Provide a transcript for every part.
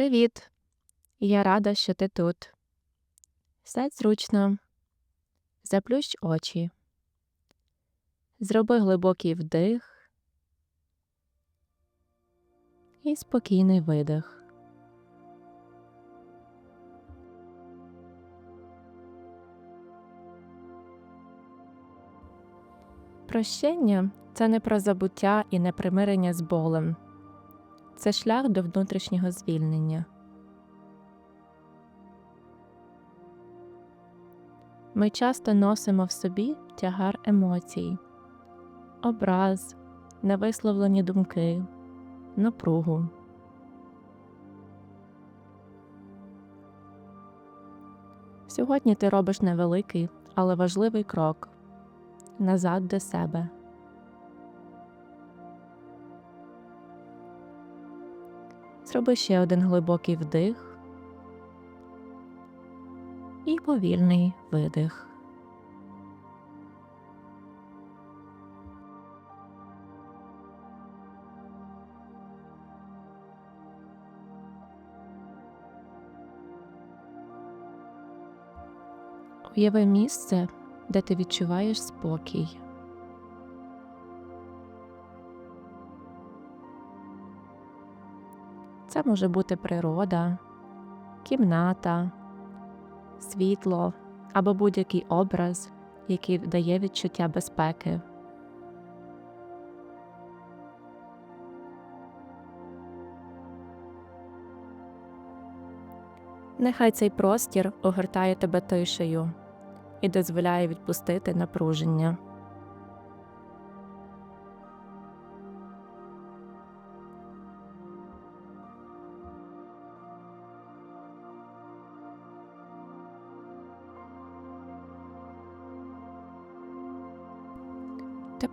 Привіт! Я рада, що ти тут. Сядь зручно, заплющ очі, зроби глибокий вдих і спокійний видих. Прощення це не про забуття і не примирення з болем. Це шлях до внутрішнього звільнення. Ми часто носимо в собі тягар емоцій, образ, невисловлені думки, напругу. Сьогодні ти робиш невеликий, але важливий крок назад до себе. Зроби ще один глибокий вдих і повільний видих. Уяви місце, де ти відчуваєш спокій. Це може бути природа, кімната, світло або будь-який образ, який дає відчуття безпеки. Нехай цей простір огортає тебе тишею і дозволяє відпустити напруження.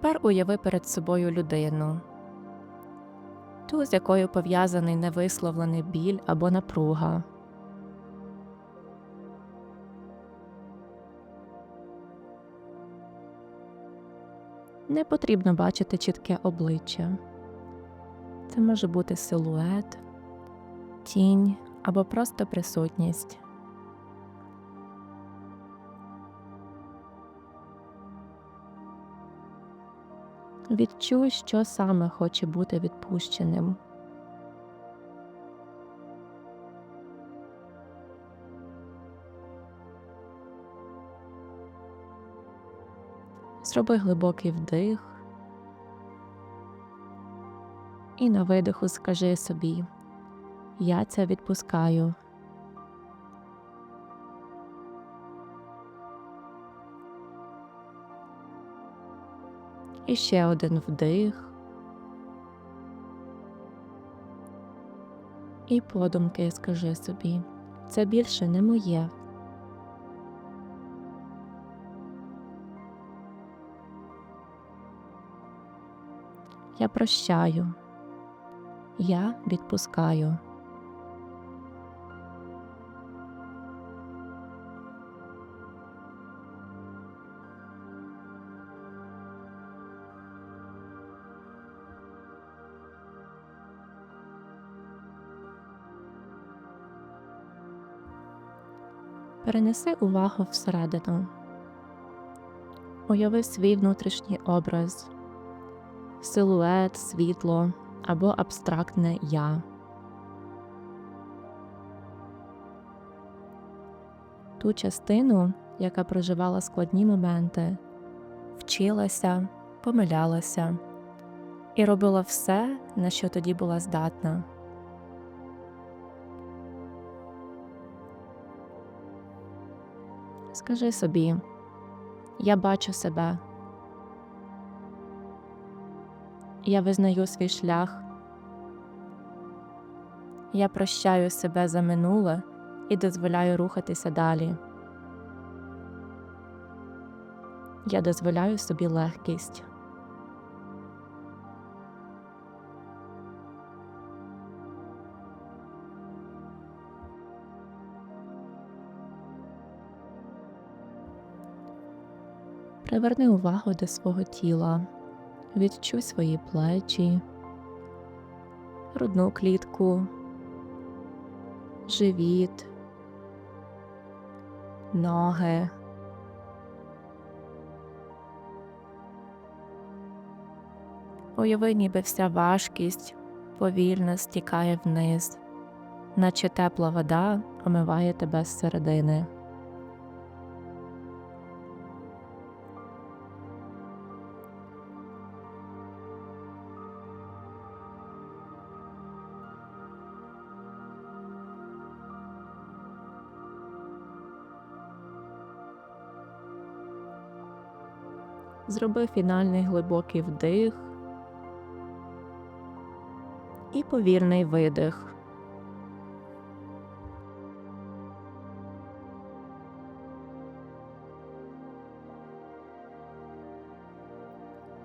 Тепер уяви перед собою людину, ту, з якою пов'язаний невисловлений біль або напруга. Не потрібно бачити чітке обличчя. Це може бути силует, тінь або просто присутність. Відчуй, що саме хоче бути відпущеним. Зроби глибокий вдих і на видиху скажи собі Я це відпускаю. І ще один вдих. І подумки скажи собі, це більше не моє. Я прощаю, я відпускаю. Перенеси увагу всередину, уяви свій внутрішній образ, силует, світло або абстрактне я. Ту частину, яка проживала складні моменти, вчилася, помилялася і робила все, на що тоді була здатна. Скажи собі, я бачу себе, я визнаю свій шлях, я прощаю себе за минуле і дозволяю рухатися далі. Я дозволяю собі легкість. Приверни увагу до свого тіла, відчуй свої плечі, грудну клітку, живіт, ноги. Уяви, ніби вся важкість повільно стікає вниз, наче тепла вода омиває тебе зсередини. Зроби фінальний глибокий вдих і повільний видих.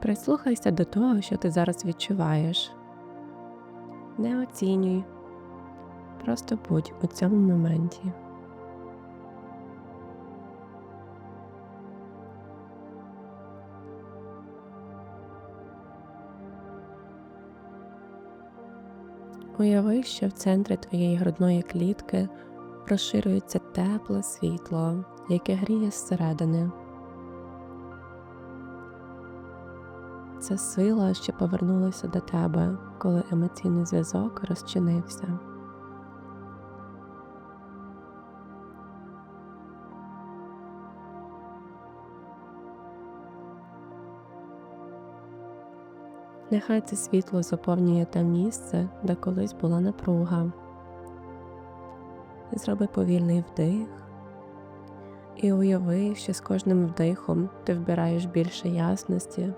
Прислухайся до того, що ти зараз відчуваєш. Не оцінюй, просто будь у цьому моменті. Уяви, що в центрі твоєї грудної клітки розширюється тепле світло, яке гріє зсередини. Це сила, що повернулася до тебе, коли емоційний зв'язок розчинився. Нехай це світло заповнює те місце, де колись була напруга. Зроби повільний вдих і уяви, що з кожним вдихом ти вбираєш більше ясності,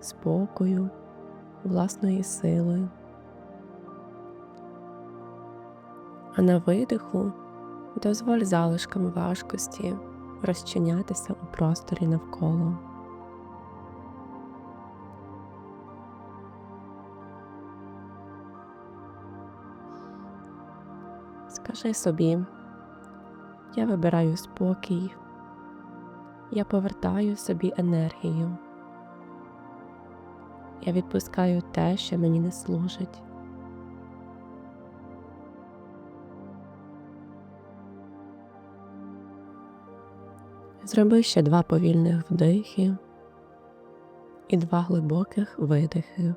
спокою, власної сили. А на видиху дозволь залишкам важкості розчинятися у просторі навколо. Скажи собі, я вибираю спокій, я повертаю собі енергію, я відпускаю те, що мені не служить. Зроби ще два повільних вдихи і два глибоких видихи.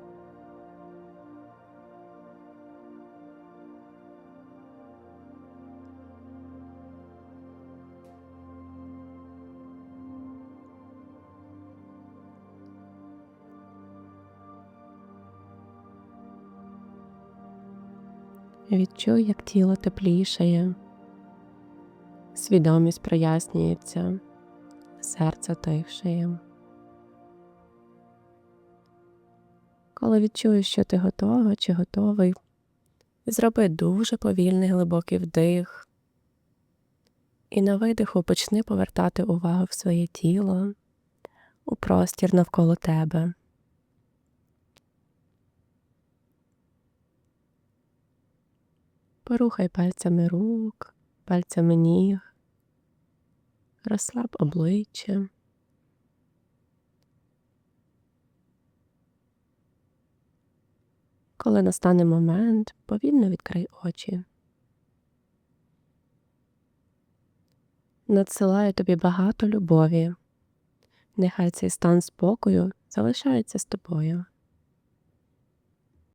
Відчуй, як тіло теплішає, свідомість прояснюється, серце тихшає. Коли відчуєш, що ти готова чи готовий, зроби дуже повільний глибокий вдих і на видиху почни повертати увагу в своє тіло, у простір навколо тебе. Порухай пальцями рук, пальцями ніг, розслаб обличчя. Коли настане момент, повільно відкрий очі. Надсилаю тобі багато любові. Нехай цей стан спокою залишається з тобою.